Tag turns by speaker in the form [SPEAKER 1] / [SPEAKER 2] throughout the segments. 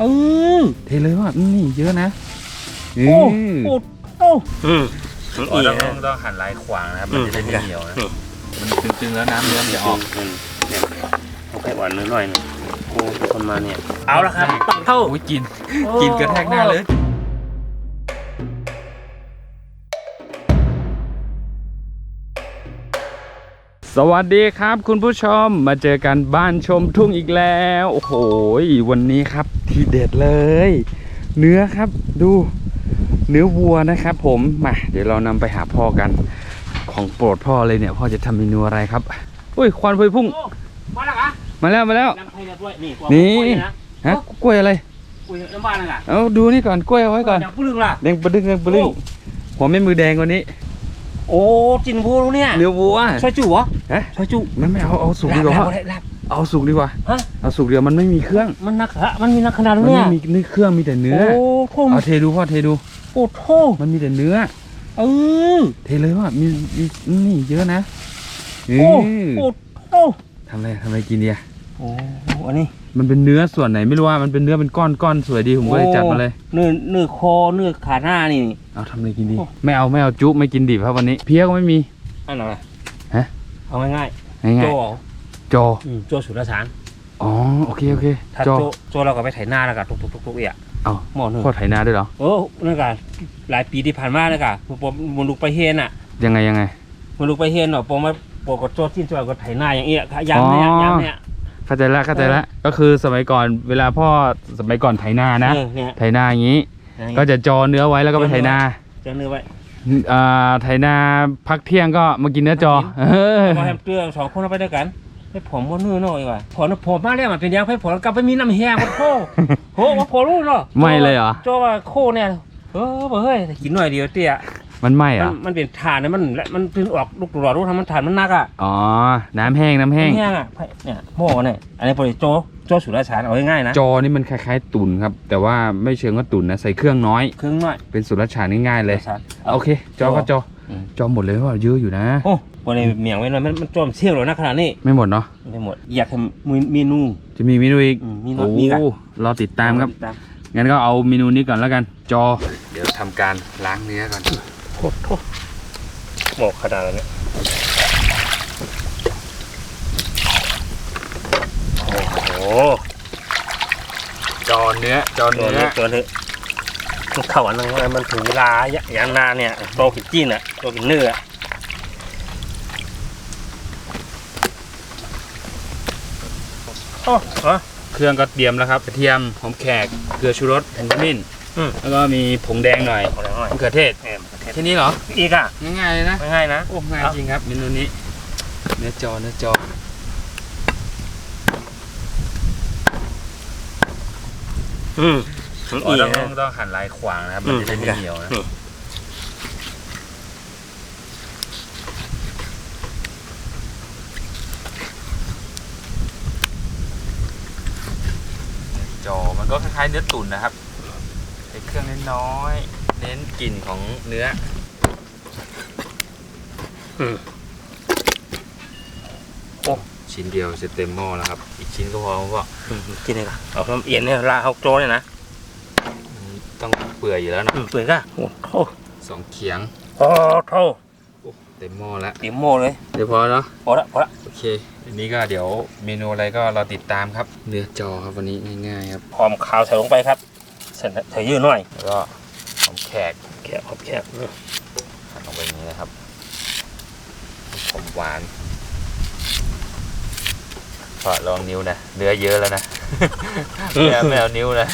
[SPEAKER 1] เออ
[SPEAKER 2] เทเลยว่ะนี่เยอะนะ
[SPEAKER 1] โอ้โอ้โอ้อืม
[SPEAKER 2] อ๋อต้องต้องต้องหั่นลายขวางนะครับ มันจะได้ไม่เหนียวนะ
[SPEAKER 1] อืม
[SPEAKER 2] มันตึงๆแล้วน้ำเนื้อมันจะออก
[SPEAKER 1] เนี่ยเอาแค่หวานน้อยๆหน่อยโอ้คนมาเนี่ย เอาละครับ ตักเท่า
[SPEAKER 2] อุ้ยกิน กินกระแทกหน้าเลย สวัสดีครับคุณผู้ชมมาเจอกันบ้านชมทุ่งอีกแล้ว โอ้โหวันนี้ครับทีเด็ดเลย เนื้อครับดู เนื้อวัวนะครับ ผมมาเดี๋ยวเรานำไปหาพ่อกัน ของโปรดพ่อเลยเนี่ย พ่อจะทำเมนูอะไรครับอุ้ยควันพวยพุ่ง
[SPEAKER 1] โอ้มาแล้วเหรอ
[SPEAKER 2] มาแล้วมาแล้ว
[SPEAKER 1] น้ำไทยเนี่ยด้วยนี่
[SPEAKER 2] นี่
[SPEAKER 1] กล้วยนะ
[SPEAKER 2] ฮะกล้วยอะไร
[SPEAKER 1] กล้วยน้ำบ้านน่ะ
[SPEAKER 2] เอาดูนี่ก่อนกล้วยเอาไว้ก่อน
[SPEAKER 1] อย่างปลึงล่ะ
[SPEAKER 2] แดงปะดึงแดงปะดึง
[SPEAKER 1] โอ้
[SPEAKER 2] หัวไม่มือแดงกว่านี้
[SPEAKER 1] โอ้จินพูรู้เนี่ย
[SPEAKER 2] เนื้อวัว
[SPEAKER 1] ซอยจุเหรอ
[SPEAKER 2] ฮะ
[SPEAKER 1] ซอยจุ
[SPEAKER 2] งั้นไม่เอาเอาสุกดีกว่า
[SPEAKER 1] ลา
[SPEAKER 2] พ่
[SPEAKER 1] บ
[SPEAKER 2] อ
[SPEAKER 1] ลาบลาบ
[SPEAKER 2] เอาสุกดีกว่า
[SPEAKER 1] ฮะ
[SPEAKER 2] เอาสุกเดียวมันไม่มีเครื่อง
[SPEAKER 1] มันนักฮะมันมีนักขนาด
[SPEAKER 2] มัน
[SPEAKER 1] เนี่ย
[SPEAKER 2] ไม่มีเนื้อเครื่องมีแต่เนื้อ
[SPEAKER 1] โอ้โห
[SPEAKER 2] เอาเทดูพ่อเทดู
[SPEAKER 1] โอ้โห
[SPEAKER 2] มันมีแต่เนื้อ
[SPEAKER 1] เออ
[SPEAKER 2] เทเลยว่ามีมีนี่เยอะนะเอ
[SPEAKER 1] โอ้
[SPEAKER 2] อ
[SPEAKER 1] โอ้โอ้
[SPEAKER 2] ทำอะไรทำอะไรกินดีอะ
[SPEAKER 1] โอ้อันนี้
[SPEAKER 2] มันเป็นเนื้อส่วนไหนไม่รู้ว่ามันเป็นเนื้อเป็นก้อนก้อนสวยดีผมก็เลยจัดมาเลย
[SPEAKER 1] เนื้อเนื้อคอเนื้อขาหน้านี่
[SPEAKER 2] เอาทำอะไรกินดี
[SPEAKER 1] โอ้
[SPEAKER 2] ไม่เอาไม่เอาจุไม่กินดิบครับวันนี้ เพี้ยก็ไม่มี
[SPEAKER 1] อันไหน
[SPEAKER 2] ฮะ
[SPEAKER 1] เอาง่าย
[SPEAKER 2] ง่า
[SPEAKER 1] ๆ
[SPEAKER 2] ย
[SPEAKER 1] โจ
[SPEAKER 2] ๆจอ
[SPEAKER 1] อืมโจสุรสาร
[SPEAKER 2] อ๋อโอเคโอเค
[SPEAKER 1] ถ้า
[SPEAKER 2] จอ
[SPEAKER 1] โจโจเราก็ไปไถนาแล้วก็ทุกทุกทุกทุกเอี่ย
[SPEAKER 2] เอา
[SPEAKER 1] หม้อหนึ่ง
[SPEAKER 2] พ่อไถนาด้วยเหรอ
[SPEAKER 1] โอ้นั่นก็หลายปีที่ผ่านมานะกะผมมันลุกไปเฮนอะ
[SPEAKER 2] ยังไงยังไง
[SPEAKER 1] มันลุกไปเฮนเนาะผมมาปกดโจจิ้นโจก็ไถนาอย่างเงี้ยยามเนี่ย
[SPEAKER 2] อ๋อ
[SPEAKER 1] ยามเนี่ย
[SPEAKER 2] เข้าใจแล้วเข้าใจแล้วก็คือสมัยก่อนเวลาพ่อสมัยก่อนไถนานะ
[SPEAKER 1] เออเนี่ย
[SPEAKER 2] ไถนาอย่างนี้ ก็จะจอเนื้อไว้แล้วก็ไปไถนา
[SPEAKER 1] จะเนื้อไว้
[SPEAKER 2] อ่าไถนาพักเที่ยงก็มากินเนื้อจอ
[SPEAKER 1] มากิน
[SPEAKER 2] เออ
[SPEAKER 1] พอแฮมเตื้อสองคนเอาไปด้วยกันให้ผมว่าเนื้อหน่อยว่ะผลผมมาแล้วมันเป็นยังให้ผลกลับไปมีน้ำแห้งมันโคโหว่าผลรู้เนาะ
[SPEAKER 2] ไม่เลยเหรอ
[SPEAKER 1] โจว่าโคเนี่ยเออบ่เฮ้ยกินหน่อยเดียวเตี้ย
[SPEAKER 2] มันไหมเหร
[SPEAKER 1] มั
[SPEAKER 2] อะ
[SPEAKER 1] นมันเป็นฐานนะมันและมันเป็นออกลูกตลอดรู้ทำมันฐานมันหนักอะ
[SPEAKER 2] อ๋อ น้ำแห้งน้ำแห้ง
[SPEAKER 1] แห้งอะเนี่ยหม้อเนี่ยอันนี้ปริโจโจสุรชานเอาง่ายๆนะ
[SPEAKER 2] จอนี่มันคล้ายๆตุ่นครับ แต่ว่าไม่เชิงว่าตุ่นนะ ใส่เครื่องน้อย
[SPEAKER 1] ครึ่งหน่อย
[SPEAKER 2] เป็นสุรฉานง่ายๆเลย
[SPEAKER 1] ชาน
[SPEAKER 2] โอเค จอก็จอ
[SPEAKER 1] อืม
[SPEAKER 2] จอหมดเลยว่าเยอะอยู่นะ
[SPEAKER 1] โอ้วันนี้เมียงไว้หน่อยมันมันจอมเชี่ยวเลยนะขนาดนี้
[SPEAKER 2] ไม่หมดเนาะ
[SPEAKER 1] ไม่หมดอยากทำเมนู
[SPEAKER 2] จะมีเมนูอีก
[SPEAKER 1] อืมมี
[SPEAKER 2] โอ้
[SPEAKER 1] มีกัน
[SPEAKER 2] รอติดตามครับ งั้นก็เอาเมนูนี้ก่อนแล้วกัน จอ เดี๋ยวทำการล้างเนื้อก่อน
[SPEAKER 1] โคตรโทษหมกขนาดนั้นเนี่ยโอ้โห
[SPEAKER 2] จอเนื้อจอ
[SPEAKER 1] ตัว
[SPEAKER 2] เนื้อ
[SPEAKER 1] นี้ตัวนี้มันเข้าอันนั้นไงมันถึงเวลาอย่างนานเนี่ยโตกินจีนอะโตกินเนื้ออะโอ้ฮะ
[SPEAKER 2] เครื่องก็เตรียมแล้วครับกระเทียมหอมแขกเกลือชูรสแผ่นขมิ้น
[SPEAKER 1] อืม
[SPEAKER 2] แล้วก็มีผงแดงหน่อย
[SPEAKER 1] เอาแล้วหน่อย
[SPEAKER 2] มะเขือเทศ
[SPEAKER 1] แหมประเทศ
[SPEAKER 2] แค่นี้เหรอ
[SPEAKER 1] อีกอะ
[SPEAKER 2] ง่ายๆเลยนะ
[SPEAKER 1] ง่ายๆนะ
[SPEAKER 2] โอ้ง่าย
[SPEAKER 1] เอ้า
[SPEAKER 2] จริงครับเมนูนี้ เนื้อจอเนื้อจอ
[SPEAKER 1] อืม
[SPEAKER 2] อ๋อต้องต้องต้องหั่นลายขวางนะครับ มันจะได้ไม่เหนียวนะ
[SPEAKER 1] อืม
[SPEAKER 2] จอมันก็คล้ายๆเนื้อตุ๋นนะครับใส่ เครื่องน้อยๆเน้นกลิ่นของเนื้อ
[SPEAKER 1] อืม
[SPEAKER 2] ชิ้นเดียวจะเต็มหม้อแล้วครับ อีกชิ้นก็พอเพราะ
[SPEAKER 1] อืมกินเลยค่ะเอาน้ำเอียนเนี่ยลาเอาโจเนี่ยนะ
[SPEAKER 2] มันต้องเปื่อยอยู่แล้วเนาะ
[SPEAKER 1] อืมเปื่อยก็โอ้โห
[SPEAKER 2] สองเขียง
[SPEAKER 1] โอ้โห
[SPEAKER 2] โอ้เต็มหม้อแล้ว
[SPEAKER 1] เต็มหม้อเลย
[SPEAKER 2] เดี๋ยวพอเนาะ
[SPEAKER 1] พอละพอละ
[SPEAKER 2] โอเคอันนี้ก็เดี๋ยวเมนูอะไรก็รอติดตามครับ เนื้อจอครับวันนี้ง่ายๆครับ
[SPEAKER 1] หอมขาวใส่ลงไปครับ เสร็จแล้วใส่เยอะหน่อย
[SPEAKER 2] แล้วก็หอมแขก
[SPEAKER 1] แกะหอมแกะ
[SPEAKER 2] หั่นลงไปอย่างนี้นะครับหอมหวานพอลองนิ้วนะเนื้อเยอะแล้วนะไม่เอาไม่เอานิ้วนะ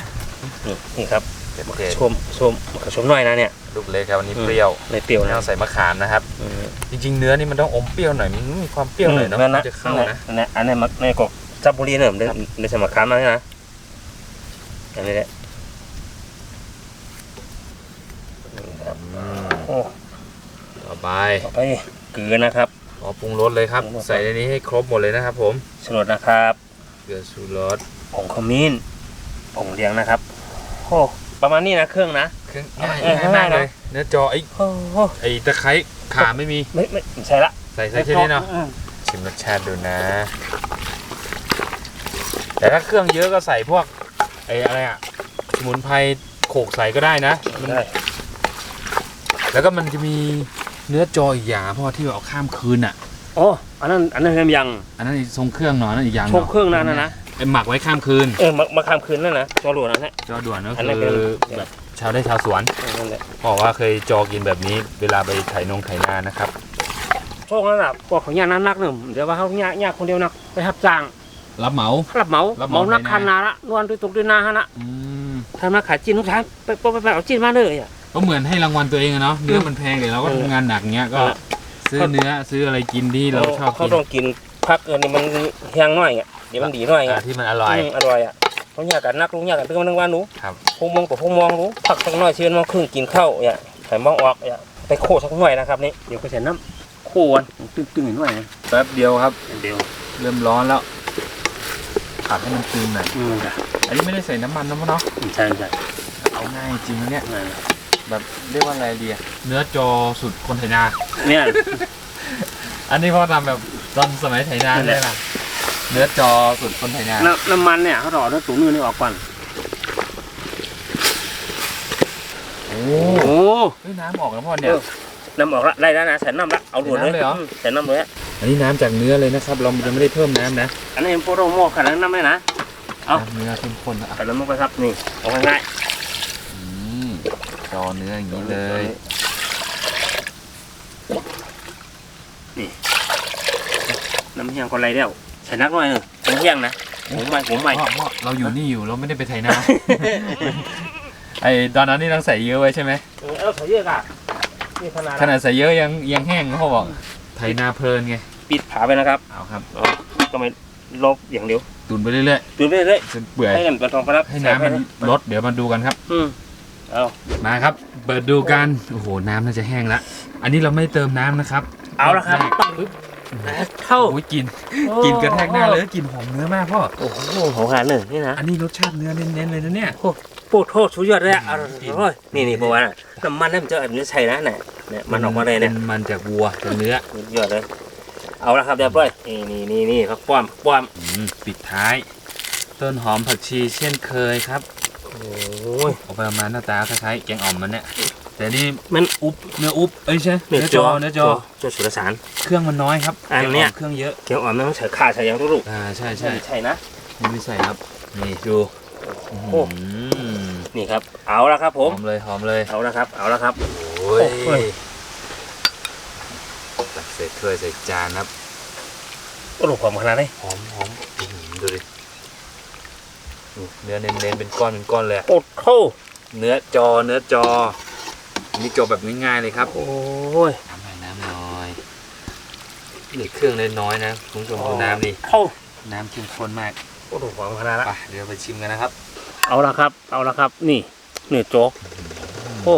[SPEAKER 1] นี่ครับ
[SPEAKER 2] โอเค
[SPEAKER 1] ชมชมมะเขือชมหน่อยนะเนี่ย
[SPEAKER 2] ลูกเล็กครับวันนี้เปรี้ยว
[SPEAKER 1] ในเปรี้ยว
[SPEAKER 2] ไม่
[SPEAKER 1] นะ
[SPEAKER 2] ต้องใส่มะขามนะครับ
[SPEAKER 1] อืม
[SPEAKER 2] จริงๆเนื้อนี่มันต้องอมเปรี้ยวหน่อยมันมีความเปรี้ยวหน่อยเนาะ
[SPEAKER 1] นั่น
[SPEAKER 2] มั
[SPEAKER 1] นะ
[SPEAKER 2] นจะเข้านะ
[SPEAKER 1] อันนี้อันนี้มักในกอกจับบุรีเนี่ยผมได้ได้สมัครค้ามาเนี่ยนะอันนี้แหละ
[SPEAKER 2] อืม
[SPEAKER 1] โอ้
[SPEAKER 2] ต่ อไป
[SPEAKER 1] ต่อไปเกลือนะครับ
[SPEAKER 2] ขอปรุงรสเลยครับ
[SPEAKER 1] ปรุงรส
[SPEAKER 2] ใส่ในนี้ให้ครบหมดเลยนะครับ ผม
[SPEAKER 1] สลดนะครับ
[SPEAKER 2] เกลือชูรส
[SPEAKER 1] ผงขมิ้นผงเลียงนะครับโอ้ประมาณนี้นะเครื่องนะ
[SPEAKER 2] เครื่องง่าย
[SPEAKER 1] เออ
[SPEAKER 2] ง่ายมาก
[SPEAKER 1] ง่ายนะ
[SPEAKER 2] เลยเนื้อจอไอ้
[SPEAKER 1] โอ้โห
[SPEAKER 2] ไอ้ตะไคร้ขาไม่มี
[SPEAKER 1] ไม่ไม่ไม่ใช่ละ
[SPEAKER 2] ใส่ใส่แค่นี้เนาะ
[SPEAKER 1] อืม
[SPEAKER 2] ชิมรสชาติดูนะ แต่ถ้าเครื่องเยอะก็ใส่พวกไอ้อะไรอะสมุนไพรโขกใส่ก็ได้นะมัน
[SPEAKER 1] ได้
[SPEAKER 2] แล้วก็มันจะมี เนื้อจออีกอย่างเพราะว่าที่เอาข้ามคืนอะ
[SPEAKER 1] อ๋ออันนั้นอันนั้นยัง
[SPEAKER 2] อันนั้นอีกทรงเครื่องหน่อยนั่นอีกอย่าง
[SPEAKER 1] ชงเครื่องนั้นนะนะ
[SPEAKER 2] ไอ้หมักไว้ข้ามคืน
[SPEAKER 1] เออมามาข้ามคืนนั่นนะจอหลวงนั่นแหละ
[SPEAKER 2] จอด่วนก็
[SPEAKER 1] อันนั้น
[SPEAKER 2] คือ
[SPEAKER 1] เป็น
[SPEAKER 2] แบบชาวได้ชาวสวน
[SPEAKER 1] นั่นแหละ
[SPEAKER 2] บอกว่าเคยจอกินแบบนี้ เวลาไปไถนงไถนานะครับ
[SPEAKER 1] โชคนั่นแหละบอกของยานักนักหนึ่งเดี๋ยวว่าเขายากยากคนเดียวนักไปรับจ้าง
[SPEAKER 2] รับเหมา
[SPEAKER 1] รับเหมา
[SPEAKER 2] รับเห
[SPEAKER 1] เห
[SPEAKER 2] มา
[SPEAKER 1] มานัก
[SPEAKER 2] ในนา
[SPEAKER 1] คันนาละนวลด้วยตกด้วยนาฮะนะ
[SPEAKER 2] อืม
[SPEAKER 1] ทำนักขายจีนทุกท่านไปไปไปไปเอาจีนมาเลยอะ
[SPEAKER 2] ก็เหมือนให้รางวัลตัวเองอะเนาะเนื้อมันแพงเดี๋ยวเราก็
[SPEAKER 1] เออ
[SPEAKER 2] ทำงานหนักเงี้ยก็
[SPEAKER 1] เออ
[SPEAKER 2] ซื้อเนื้อซื้ออะไรกินที่เราชอบ
[SPEAKER 1] เขา
[SPEAKER 2] กิน
[SPEAKER 1] ต้องกินพักเออนี่มันแห้งหน่อยอะเดี๋ยวมันดีหน่อย
[SPEAKER 2] อ่า
[SPEAKER 1] อะ
[SPEAKER 2] ที่มันอร่อย
[SPEAKER 1] มอร่อยอะเขาอยากกันนักลุงอยากกันเพิ่งมานึงว่าหนู
[SPEAKER 2] ครับ
[SPEAKER 1] พงมองกับพงมองรู้พักสักหน่อยเชื่อนมองครึ่งกินข้าวอะไข่มองออกอะไปโคสักหน่อยนะครับนี่เดี๋ยวก็ใส่น้ำโควันตึ้งตึ้งๆหน่อยนะ
[SPEAKER 2] แป๊บเดียวครับ
[SPEAKER 1] เดี๋ยว
[SPEAKER 2] เริ่มร้อนแล้วผัดให้มันซึมหน่อย
[SPEAKER 1] อืมจ้ะ
[SPEAKER 2] อันนี้ไม่ได้ใส่น้ำมันนะพ่อเนาะ
[SPEAKER 1] ใช่ใช่
[SPEAKER 2] เอาง่ายจริงนะเนี่ย
[SPEAKER 1] นั่นแหละ
[SPEAKER 2] แบบเรียกว่าอะไรดีอะเนื้อจอสุดคนไถนา
[SPEAKER 1] เนี่ย
[SPEAKER 2] อันนี้พ่อทำแบบตอนสมัยไถนา
[SPEAKER 1] นั่นแห
[SPEAKER 2] ได้
[SPEAKER 1] ละ
[SPEAKER 2] ละเนื้อจอสุดคนไถนา
[SPEAKER 1] น้ำน้ำมันเนี่ยเขารอเนื้อตุ๋นเนื้อนี่ออกก่อน
[SPEAKER 2] โอ้
[SPEAKER 1] โอ้
[SPEAKER 2] เฮ้ยน้ำออกแล้วพ่อเนี่ย
[SPEAKER 1] เออน้ำออกละได้แล้วนะใส่น้ำละเอาด่วนเลย
[SPEAKER 2] ใส่น้ำเลยเหรอ
[SPEAKER 1] มใส่น้ำเลยอะ
[SPEAKER 2] อันนี้น้ำจากเนื้อเลยนะครับ เราจะไม่ได้เพิ่มน้ำนะ
[SPEAKER 1] อันนี้โปรโตโมขนาดนั้นน้ำเลยนะ เอา
[SPEAKER 2] น้ำเนื้อเข้มข้นอะ
[SPEAKER 1] ใส่น้ำลงไปครับนี่เอาง่าย
[SPEAKER 2] อืมจ อเนื้ออย่างนี้เลย
[SPEAKER 1] ๆน้ำเฮียงก็ไรแล้วใส่นักหน่อยเออน้ำเฮียงนะผมใหม่ผมใหม่
[SPEAKER 2] พ่อพ่อเราอยู่นี่อยู่เราไม่ได้ไปไถนา ไอตอนนั้นนี่ต้องใส่เยอะไว้ใช่ไหม
[SPEAKER 1] เออเอาใส่เยอะอะนี่ขนาด
[SPEAKER 2] ขนาดใส่เยอะยังยังแห้งเขาบอกไถนาเพลินไง
[SPEAKER 1] ปิดฝาไปนะครับ
[SPEAKER 2] เอาครับ
[SPEAKER 1] ก็ไม่ลบอย่างเดียว
[SPEAKER 2] ตุนไปเรื่อย
[SPEAKER 1] ดูไปเรื่อย
[SPEAKER 2] ๆจนเปื่อย
[SPEAKER 1] ๆให้มันเป็นทองพลับ
[SPEAKER 2] ให้น้ำมันลดเดี๋ยวมาดูกันครับ
[SPEAKER 1] อืม เอา
[SPEAKER 2] มาครับ เปิดดูกัน โอ้โห น้ำน่าจะแห้งละอันนี้เราไม่เติมน้ำนะครับ
[SPEAKER 1] เอาละครับต้องเข้า
[SPEAKER 2] โอ้ยกิน กินกระแทกหน้าเลยกลินหอมเนื้อมากพ่อ
[SPEAKER 1] โอ้โหหอมขนาดหนึ่งนี่นะ
[SPEAKER 2] อันนี้รสชาติเนื้อเน้นๆเลยนะเนี่ย
[SPEAKER 1] โอ้โทษสุดยอดเลยอะอร่อยนี่นี่บอกว่าน่ะน้ำมันนี่มันจะอันนี้ใช่นะเนี่ยเนี่ยมันออกมาเลยเนี่ย
[SPEAKER 2] ป็มันจากวัวจากเนื้อ
[SPEAKER 1] สุดยอดเลย เอาละครับเรียบร้อยนี่นี่นี่นี่ครับป้อมป้อม
[SPEAKER 2] อืมปิดท้าย ต้นหอมผักชีเช่นเคยครับ
[SPEAKER 1] โอ้ย
[SPEAKER 2] ออกไปประมาณหน้าตาคล้ายๆแกงอ่อมมันเนี่ยแต่นี่
[SPEAKER 1] มัน
[SPEAKER 2] อุบเนื้ออุบเอ้ยใช่
[SPEAKER 1] เนื้
[SPEAKER 2] เนื้
[SPEAKER 1] อ
[SPEAKER 2] อ
[SPEAKER 1] จ
[SPEAKER 2] จ
[SPEAKER 1] อ
[SPEAKER 2] อเนื้อจอ
[SPEAKER 1] จอสุรสาร
[SPEAKER 2] เครื่องมันน้อยครับ
[SPEAKER 1] อันเนี้ย
[SPEAKER 2] แกงอ่อมเครื่องเยอะ
[SPEAKER 1] เกี่ยวอ่อนไม่ต้องใส่ข่าใส่ยางทุกลูก
[SPEAKER 2] อ่าใช่ใช่
[SPEAKER 1] ใช่นะ
[SPEAKER 2] นี่ไม่ใส่ครับ นี่ดู
[SPEAKER 1] โอ้
[SPEAKER 2] อืม
[SPEAKER 1] นี่ครับ เอาละครับ
[SPEAKER 2] ห
[SPEAKER 1] ผ
[SPEAKER 2] อ
[SPEAKER 1] ม
[SPEAKER 2] มเลยหอมเลย
[SPEAKER 1] เอาละครับ เอาละครับ
[SPEAKER 2] โอ้ย
[SPEAKER 1] โอ้ย
[SPEAKER 2] ตักใส่ถ้วยใส่จานครับ
[SPEAKER 1] โอ้โหหอมขนาดไหน
[SPEAKER 2] หอมหอมอื้อหือดูดินี่ เนื้อเน้นๆเป็นก้อนเป็นก้อนเลยอะ
[SPEAKER 1] โอ้โห
[SPEAKER 2] เนื้อจอเนื้อจออันนี้จอแบบง่ายๆเลยครับ
[SPEAKER 1] โอ้ย
[SPEAKER 2] น้ำหน่อยน้ำหน่อยนี่เครื่องเล็กน้อยนะคุณผู้ชมดูน้ำดิ
[SPEAKER 1] เข้า
[SPEAKER 2] น้ำเข้มข้นมาก
[SPEAKER 1] โอ้โหหอมขนาดละ
[SPEAKER 2] ไปเดี๋ยวไปชิมกันนะครับ
[SPEAKER 1] เอาละครับ เอาละครับ นี่เนื้อโจ๊กโอ้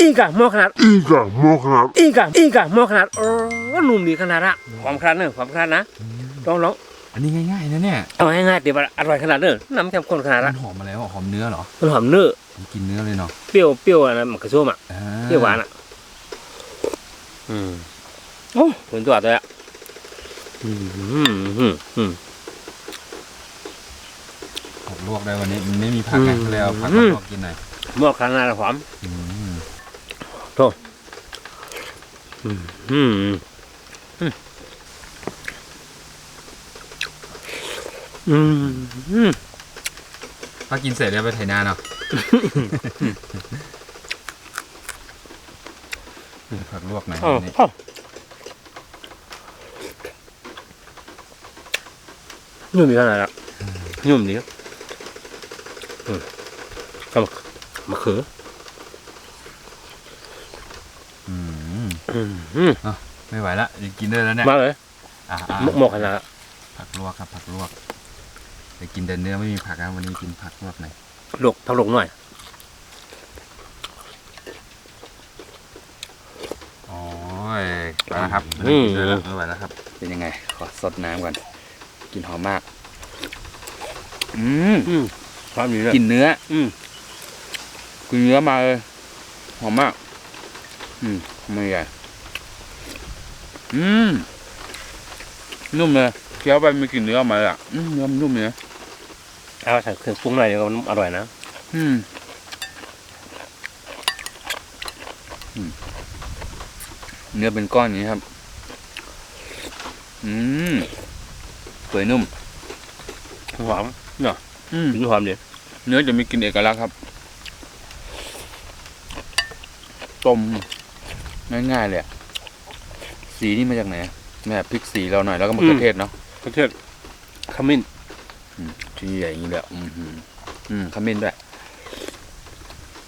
[SPEAKER 1] อีกอะหม้อขนาด
[SPEAKER 3] Iga Morat.
[SPEAKER 1] อีกอะอีกอะหม้อขนาดโอ้หนุ่มดีขนาดละหอมขนาดเนอะหอมขนาดนะลองลอง
[SPEAKER 2] อันนี้ง่ายๆนะเนี่ย
[SPEAKER 1] เอาง่ายๆเดี๋ยวมันอร่อยขนาดเนอะน้ำเข้มข้นขนาด
[SPEAKER 2] มั
[SPEAKER 1] ละ
[SPEAKER 2] นหอมมาแล้วหอมเนื้อเหรอ
[SPEAKER 1] มันหอมเนื้อ
[SPEAKER 2] ผมกินเนื้อเลยเนาะ
[SPEAKER 1] เปรี้ยวเปรี้ยวอะไรมันกระชุ่มอะ
[SPEAKER 2] อ่า
[SPEAKER 1] เปรี้ยวหวานอะอืมโอ้ถึงตัวตัวอะอืมอืมอืมอืม
[SPEAKER 2] ผักลวกได้วันนี้มันไม่มีผักไง
[SPEAKER 1] อืม
[SPEAKER 2] ก็เลยเอาผัก
[SPEAKER 1] อื
[SPEAKER 2] มามลวกกินหน่อย
[SPEAKER 1] หม้อขนาดหอม
[SPEAKER 2] อืม
[SPEAKER 1] อืม
[SPEAKER 2] ถ้ากินเสร็จแล้วไปไถนาเนาะผักลวกหน่อยนี่นุ่
[SPEAKER 1] มดีขนาดละนุ่มดีครับอืมเอามะเขื
[SPEAKER 2] อม
[SPEAKER 1] อืมอืม
[SPEAKER 2] ไม่ไหวละจะกินได้แล้วเนี่ย
[SPEAKER 1] มาเลย
[SPEAKER 2] อะอะ
[SPEAKER 1] หมกหมกขนาดละ
[SPEAKER 2] ผักลวกครับผักลวกไปกินแต่เนื้อไม่มีผักนะวันนี้กินผักลวกหน่อย
[SPEAKER 1] หลกพักหลกหน่อย
[SPEAKER 2] โอ้ยไปแล้วครับไม่ได้กินด้วยแล้วไม่ไหวแล้วครับ เป็นยังไง ขอสดน้ำก่อนกลินหอมมาก อืม
[SPEAKER 1] อืมความนี้เลย
[SPEAKER 2] กลินเนื้อ
[SPEAKER 1] อืม
[SPEAKER 2] กลินเนื้อมาเลยหอมมาก
[SPEAKER 1] อืม
[SPEAKER 2] ไม่ใหญ่ อืมนุ่มเลยเคี้ยวไปมีกลิ่นเนื้อออกมาเลยอะอืมเนื้อมันนุ่มเลยนะ
[SPEAKER 1] เอาใส่เครื่องปรุงหน่อยเดี๋ยวมันอร่อยนะ
[SPEAKER 2] อืมอืมเนื้อเป็นก้อนอย่างนี้ครับ อืมสวยนุ่ม
[SPEAKER 1] หอม
[SPEAKER 2] อืม
[SPEAKER 1] ถึงหอมเดี๋ยว
[SPEAKER 2] เนื้อจะมีกลิ่นเอกลักษณ์ครับ ต้มง่ายๆเลยอะ สีนี่มาจากไหนอะแม่พริกสีเราหน่อยแล้วก็มะเขือเทศเนาะ
[SPEAKER 1] กระเทียมขมิ้น
[SPEAKER 2] อืมชิ้นใหญ่อย่างนี้เลยอะอืมหืมอืมขมิ้นด้วย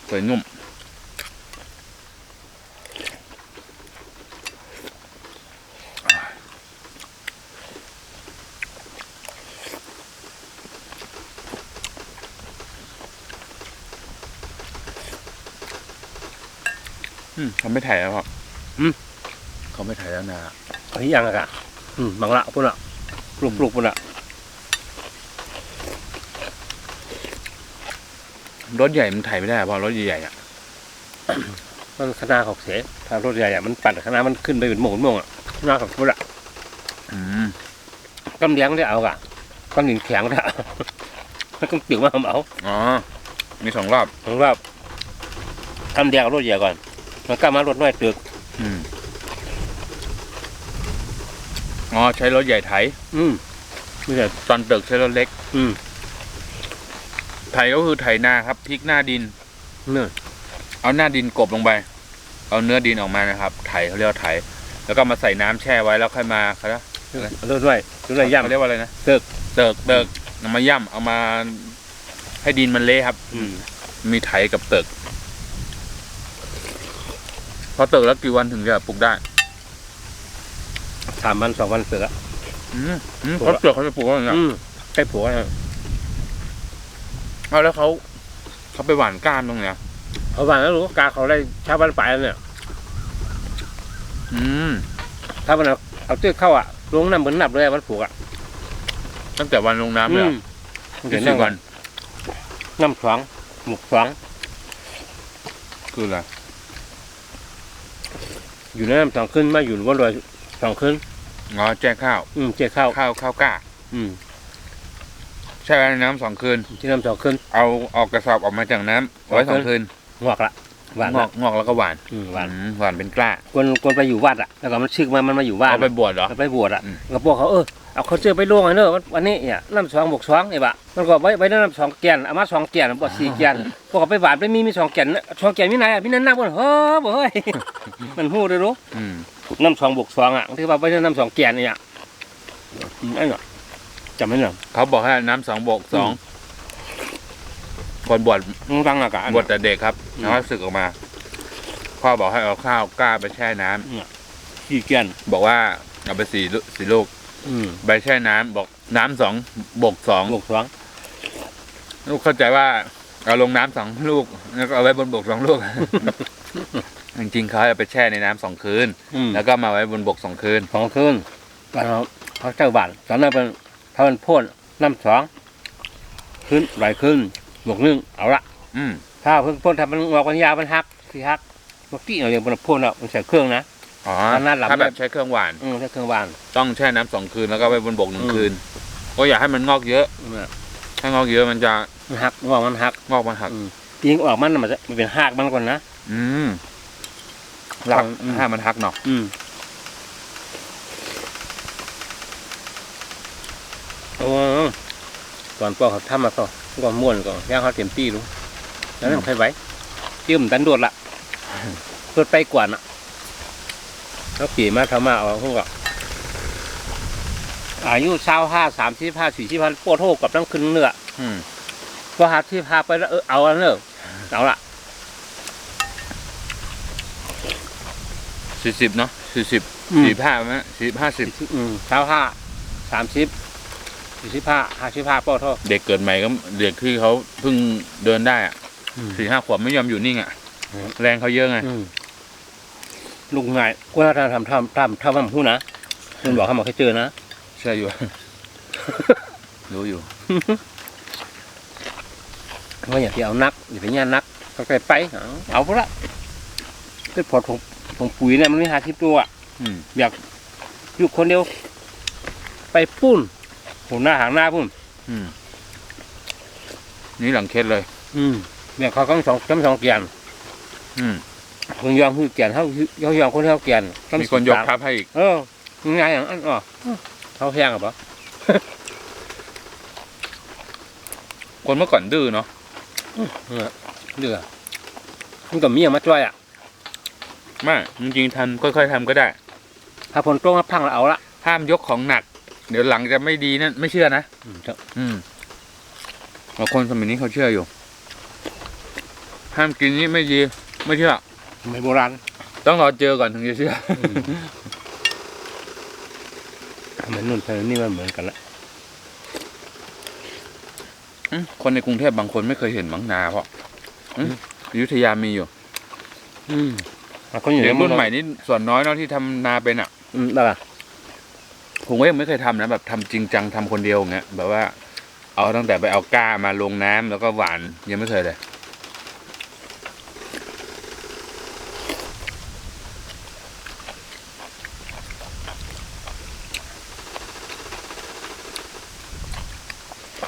[SPEAKER 2] สวยนุ่มอืมเขาไม่ถ่ายแล้วครับ เขาไม่ถ่ายแล้วนะ
[SPEAKER 1] อันนี้ยังอะกะอืมบางละพุ่นละปลุกปลุกพุ่นละ
[SPEAKER 2] รถใหญ่มันถ่ายไม่ได้อะเพราะรถใหญ่ๆอะ
[SPEAKER 1] มันคณะขอกเสียถ้ารถใหญ่อะมันปั่นคณะมันขึ้นไปเป็นโมงเป็นโมงอะคณะของพุ่นละ
[SPEAKER 2] อืม
[SPEAKER 1] กำเลี้ยงได้เอากะก้อนหินแข็งได้เอาแล้วก็เปียกมาเอา
[SPEAKER 2] อ๋อมีสองรอบ
[SPEAKER 1] ผมว่าทำเดียวกับรถใหญ่ก่อน มันก็มารถน้อยตึก
[SPEAKER 2] อืม อ๋อใช้รถใหญ่ไถ
[SPEAKER 1] อืมไม่ใช่
[SPEAKER 2] ตอนตึกใช้รถเล็ก
[SPEAKER 1] อืม
[SPEAKER 2] ไถก็คือไถนาครับพลิกหน้าดิน
[SPEAKER 1] เนี่ย
[SPEAKER 2] เอาหน้าดินกลบลงไป เอาเนื้อดินออกมานะครับ ไถเขาเรียกว่าไถ แล้วก็มาใส่น้ำแช่ไว้แล้วค่อยมาเขาเรียก
[SPEAKER 1] รถน้อยรถน้อย
[SPEAKER 2] เขา
[SPEAKER 1] ย่ำ
[SPEAKER 2] เรียกว่าอะไรนะ
[SPEAKER 1] เติก
[SPEAKER 2] เติกเติกเอามาย่ำเอามา ให้ดินมันเละครับ
[SPEAKER 1] อืม
[SPEAKER 2] มีไถกับเติก พอเติกแล้วกี่วันถึงจะปลูกได้
[SPEAKER 1] สามวันสองวันเสือ
[SPEAKER 2] อืมอืมเขาเติกเขาจะปลูกว่าอย่างไร
[SPEAKER 1] อืมใกล้ผัวนะ
[SPEAKER 2] เอาแล้วเขาเขาไปหว่านก้านตรงเนี้ย
[SPEAKER 1] เขาว่าแล้วรู้กาเขาได้ชาวบ้านไปแล้วเนี่ย
[SPEAKER 2] อืม
[SPEAKER 1] ถ้ามันเอาเอาเตือกเข้าอะลงน้ำเหมือนนับเลยอะมันผูกอะ
[SPEAKER 2] ตั้งแต่วันลงน้ำเลยเหรอ
[SPEAKER 1] มัน
[SPEAKER 2] กี่
[SPEAKER 1] เห็น
[SPEAKER 2] สิ
[SPEAKER 1] น้
[SPEAKER 2] บวันำ
[SPEAKER 1] น้ำสองหมกสอง
[SPEAKER 2] คืออะไร
[SPEAKER 1] อยู่ในน้ำสองขึ้นมาอยู่บนเรือสองขึ้น
[SPEAKER 2] อ๋อแจ้ข้าว
[SPEAKER 1] อืมเจ๊เข้า
[SPEAKER 2] ข้าวข้าวกล้า
[SPEAKER 1] อืม
[SPEAKER 2] แช่ไว้ในน้ำสองคืน
[SPEAKER 1] ที่น้ำสองขึ้น
[SPEAKER 2] เอาออกกระสอบออกมาจากน้ำไว้สองคืน
[SPEAKER 1] งอกละหวาน
[SPEAKER 2] งอ
[SPEAKER 1] ละ
[SPEAKER 2] กงอกแล้วก็หวาน
[SPEAKER 1] อืมหวาน
[SPEAKER 2] อืมหวานเป็นกล้า
[SPEAKER 1] คนคนไปอยู่วัดอะแล้วก็มันชึกมามันมาอยู่บ้าน
[SPEAKER 2] เอาไปบวชเหรอ
[SPEAKER 1] ไปบวชอะ
[SPEAKER 2] อืม
[SPEAKER 1] ก็บอกเขาเออเอาเขาเจอไปล่วงไอ้เนอะวันนี้เนี่ยน้ำสองบวกสองไอ้บะมันก็ไว้ไว้ในน้ำสองแกนเอามาสองแกนบอกสี่แกนพวกเขาไปหวานไปมีมีสองแกนนะสองแกนมีไหนอะมีนั่นนักบ่เฮ้อบ่เฮ้ย มันหู้เลยรู้
[SPEAKER 2] อืม
[SPEAKER 1] น้ำสองบวกสองอะที่ว่าไว้ในน้ำสองแกนเนี่ยอืมไอ้เนาะจำไม่ได้
[SPEAKER 2] เขาบอกให้น้ำสองบวกสองคนบวช
[SPEAKER 1] มึงฟังอะกะ
[SPEAKER 2] บวชแต่เด็กครับ
[SPEAKER 1] อืม
[SPEAKER 2] แล้วศึกออกมา พ่อบอกให้เอาข้าวกล้าไปแช่น้ำ
[SPEAKER 1] สี่แกน
[SPEAKER 2] บอกว่าเอาไปสี่ลูกสี่ลูก
[SPEAKER 1] อืม
[SPEAKER 2] ใบแช่น้ำบอกน้ำสองบวกสอง
[SPEAKER 1] บวกสอง
[SPEAKER 2] ลูกเข้าใจว่าเอาลงน้ำสองลูก แล้วก็เอาไว้บนบกสองลูก จริงๆเขาให้เอาไปแช่ในน้ำสองคืน
[SPEAKER 1] อืม
[SPEAKER 2] แล้วก็มาไว้บนบกสองคืน
[SPEAKER 1] สองคืนตอนเขาเขาเจ้าบ้านตอนนั้นเป็นเขาเป็นพ่นน้ำสองขึ้นหลายขึ้นบวกหนึ่งเอาละ
[SPEAKER 2] อืม
[SPEAKER 1] ถ้าเพิ่งพ่นทำมันงอกมันยาวมันหักสิหักเมื่อกี้เราเรียกมันพ่นแล้วมันใส่เครื่องนะ
[SPEAKER 2] อ๋อ
[SPEAKER 1] อันนั้นหลับ
[SPEAKER 2] ถ้าแบบใช้เครื่องหวาน
[SPEAKER 1] อืมใช้เครื่องวาน
[SPEAKER 2] ต้องแช่น้ำสองคืนแล้วก็ไว้บนบกหนึ่ง
[SPEAKER 1] อืม
[SPEAKER 2] คืนก็อย่าให้มันงอกเยอะ ถ้างอกเยอะมันจะ
[SPEAKER 1] มันหักงอกมันหัก
[SPEAKER 2] งอกมาหัก
[SPEAKER 1] อืมยิงออกมันน่ะมันจะมันเป็นหักมันก่อนนะ
[SPEAKER 2] อืม หลัก
[SPEAKER 1] อืม
[SPEAKER 2] ถ้ามันหักเนาะ
[SPEAKER 1] อืมโอ้ก่อนปอกเขาทำมาก็ก่อนม้วนก่อนย่างเขาเต็มที่รู้แล้วนั่งใครไหวจิ้มตันโดดละเพื่อไปกวนอะแล้วขี่มาทำมาเอาพวกก็อายุเช้าห้าสามที่ห้าสี่ที่พันโปรโทกับน้ำขึ้นเนื้อ
[SPEAKER 2] อืม
[SPEAKER 1] ก็หาที่พาไปแล้วเออเอาแล้วเนอะเอาละ
[SPEAKER 2] สี่สิบเนาะสี่สิบสี่ห้าไหมสี่ห้าสิบ
[SPEAKER 1] อืมเช้าห้าสามสิบสี่สิบห้าห้าสิบห้าโปรโท
[SPEAKER 2] เด็กเกิดใหม่ก็เด็กที่เขาเพิ่งเดินได้อะสี่ห้าขวบไม่ยอมอยู่นิ่งอะ
[SPEAKER 1] อืม
[SPEAKER 2] แรงเขาเยอะไง
[SPEAKER 1] อืมลุงไงกูถ้าทำทำทำทำทำพูดนะคุณบอกเขาบอกให้เจอนะ
[SPEAKER 2] ใช่อยู่ รู้อยู่
[SPEAKER 1] ว่าอย่าที่เอานักอย่าไปย่านนักก็ไปไปเอาเอาไปละเป็นพอผมของ ปุ๋ยเนี่ยมันไม่หาทิพตัวอะ
[SPEAKER 2] อืม
[SPEAKER 1] อยากอยู่คนเดียว ไปปุ้นหัวหน้าหางหน้าปุ้น
[SPEAKER 2] อืมนี่หลังเคสเลย
[SPEAKER 1] อืมเนี่ยเขาต้องสองทั้งสองเกียน
[SPEAKER 2] อืม
[SPEAKER 1] คนยอมคือเกียนเขาเขายอมคนเท่าเกียนต้อง
[SPEAKER 2] มีคนยก
[SPEAKER 1] สิบสา
[SPEAKER 2] ทับให้อีก
[SPEAKER 1] เออง่ายอย่างนั้นอ๋อเขาแพงอะปะ
[SPEAKER 2] คนเมื่อก่อนดื้อเนาะ
[SPEAKER 1] เนี่ยเดือมันก็มีอย่างมาช่วยอะ
[SPEAKER 2] ไมาจริงๆทำค่อยๆทำก็ได้
[SPEAKER 1] ถ้าผลตรงมาพังแล้วเอาละ
[SPEAKER 2] ห้ามยกของหนัก เดี๋ยวหลังจะไม่ดีนั่นไม่เชื่อนะ
[SPEAKER 1] อืมเถอะ
[SPEAKER 2] อืมบางคนสมัยนี้เขาเชื่ออยู่ ห้ามกินนี่ไม่ดี ไม่เชื่อ
[SPEAKER 1] ไม่โบราณ
[SPEAKER 2] ต้องรอเจอก่อนถึงจะเชื่อ
[SPEAKER 1] เหมือนนุ่นเธอนี่มันเหมือนกันละ
[SPEAKER 2] อืมคนในกรุงเทพบางคนไม่เคยเห็นมังนาเพราะอืมอยุธยามีอยู่
[SPEAKER 1] อืมมัน คนอยู่
[SPEAKER 2] เด็ก
[SPEAKER 1] ใน
[SPEAKER 2] รุ่นใหม่นี่ส่วนน้อยเนาะที่ทำนาเป็นอะ
[SPEAKER 1] อืมได้ปะ
[SPEAKER 2] ผมก็ยังไม่เคยทำนะแบบทำจริงจังทำคนเดียวอย่างเงี้ยแบบว่า เอาตั้งแต่ไปเอาก้ามาลงน้ำแล้วก็หวานยังไม่เคยเลย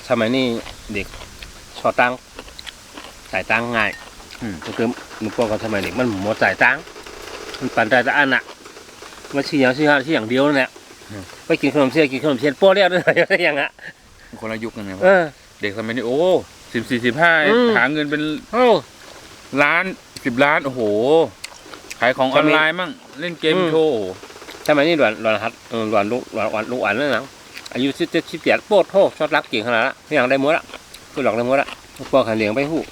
[SPEAKER 1] สมัยนี้เด็กชอตังค์จ่ายตังค์ง่าย
[SPEAKER 2] อืม
[SPEAKER 1] ก็คือ หนุ่มพวกเขาสมัยเด็กมันหมดจ่ายตังค์มันปั่นใจแต่อันน่ะมันชี้อย่างชี้อย่างชี้อย่างเดียวนั่นแหละไปกินขนมเสี้ยกินขนมเสี้ยโป้เรียบด้วยอะไรอย่างเงี้ย
[SPEAKER 2] คนละยุคกันไง
[SPEAKER 1] เออ
[SPEAKER 2] เด็กสมัยนี้โอ้สิบสี่สิบห้า
[SPEAKER 1] อืม
[SPEAKER 2] หาเงินเป็น
[SPEAKER 1] โอ้
[SPEAKER 2] ล้านสิบล้าน โอ้โห ขายของออนไลน์มั่งเล่นเกม
[SPEAKER 1] อืม
[SPEAKER 2] โชว์
[SPEAKER 1] สมัยนี้หลวนหลวนฮัดเออหลวนลูกหลวนหลวนลูกอันนั่นนะอายุสิบเจ็ดสิบแปดโปดโทษชอบรักเก่งขนาดนั้นอย่างได้หมดละก็หลอกได้หมดละพวกขันเหลียงไปหู้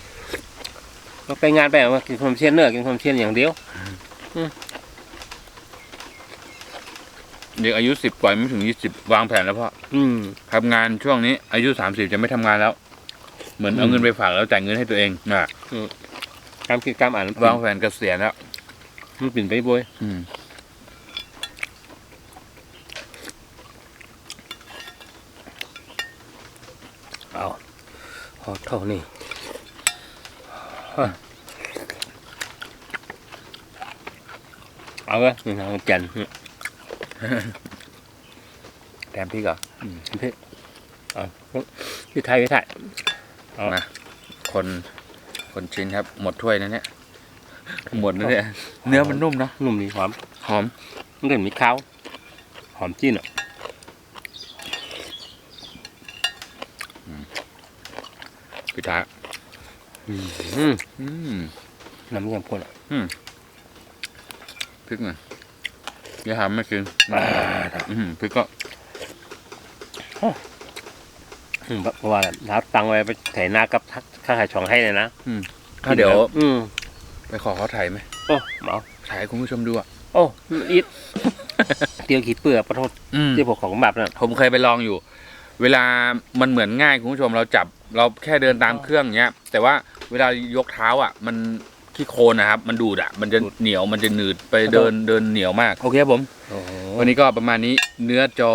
[SPEAKER 1] ก็ไปงานไปว่ากินขนมเชียนเนื้อกินขนมเชียนอย่างเดียว
[SPEAKER 2] เด็กอายุสิบกว่าไม่ถึงยี่สิบวางแผนแล้วพ่อ
[SPEAKER 1] อืม
[SPEAKER 2] ทำงานช่วงนี้ อายุสามสิบจะไม่ทำงานแล้ว เหมือนเอา
[SPEAKER 1] อืม
[SPEAKER 2] เงินไปฝากแล้วจ่ายเงินให้ตัวเองน่ะ
[SPEAKER 1] การคิดการอ่านมัน
[SPEAKER 2] วางแผนเกษียณแล้ว
[SPEAKER 1] มันปิ่นไปบวย
[SPEAKER 2] อืม
[SPEAKER 1] เอาขอเท่านี้ เอาเลยนี่ทางแก่น
[SPEAKER 2] แถมพี่ก่อน
[SPEAKER 1] อืมพี่เอาพี่ไทยพี่ไทยเอา
[SPEAKER 2] มาคนคนชิ้นครับ หมดถ้วยนะเนี่ยหมดนะเนี่ยเนื้อมันนุ่มเนาะ
[SPEAKER 1] นุ่มดีหอม
[SPEAKER 2] หอม
[SPEAKER 1] มันก็มีข้าวหอมจิ้นอะ
[SPEAKER 2] พิธา
[SPEAKER 1] อืม
[SPEAKER 2] อืม
[SPEAKER 1] น้ำยำข้นอะ
[SPEAKER 2] พริกหน่อยอย่าทำไม่กินอืมพริกก็
[SPEAKER 1] อืมเพราะว่าถ้าตังไว้ไปไถนากับข้าขายช่องให้เลยนะ
[SPEAKER 2] ถ้าเดี๋ยว
[SPEAKER 1] อืม
[SPEAKER 2] ไปขอเขาถ่ายไหม
[SPEAKER 1] โอ้เอา
[SPEAKER 2] ถ่ายให้คุณผู้ชมดูอะ
[SPEAKER 1] โอ้อิดเตียวขี้เปลือกปะโทษ
[SPEAKER 2] อืม
[SPEAKER 1] ที่พวกของแบบน่ะ
[SPEAKER 2] ผมเคยไปลองอยู่ เวลามันเหมือนง่ายคุณผู้ชมเราจับ เราแค่เดินตามเครื่องเงี้ย แต่ว่าเวลายกเท้าอะ มันขี้โคลนนะครับ มันดูดอะ มันจะเหนียวมันจะหนืดไปเดินเดินเหนียวมาก โอเคครับผม
[SPEAKER 1] โอ้โห
[SPEAKER 2] วันนี้ก็ประมาณนี้เนื้อจอ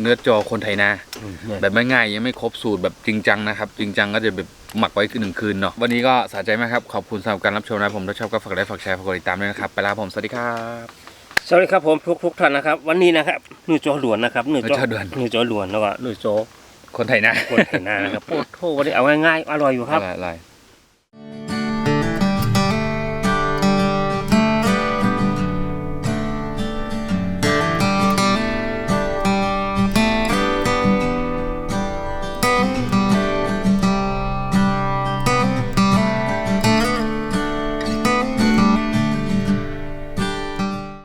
[SPEAKER 2] เนื้อจอคนไทยนา
[SPEAKER 1] อืมเนี่ย
[SPEAKER 2] แบบไม่ง่ายยังไม่ครบสูตรแบบจริงจังนะครับ จริงจังก็จะแบบหมักไว้คืนหนึ่งคืนเนาะวันนี้ก็สะใจมากครับ ขอบคุณสำหรับการรับชมนะผมถ้าชอบก็ฝากไลค์ฝากแชร์ฝากกดติดตามด้วยนะครับไปแล้วผมสวัสดีครับ
[SPEAKER 1] สวัสดีครับผมทุกทุกท่านนะครับ วันนี้นะครับหนูโจหลวนนะครับหนูโจ
[SPEAKER 2] หนูโจหลวน
[SPEAKER 1] หนูโจหลวนแล้วก็หนูโจ
[SPEAKER 2] คนไทยนา
[SPEAKER 1] คนไถนานะครับโอ้โหวันนี้เอาง่ายๆอร่อยอยู่ครับ
[SPEAKER 2] อะไรอะไร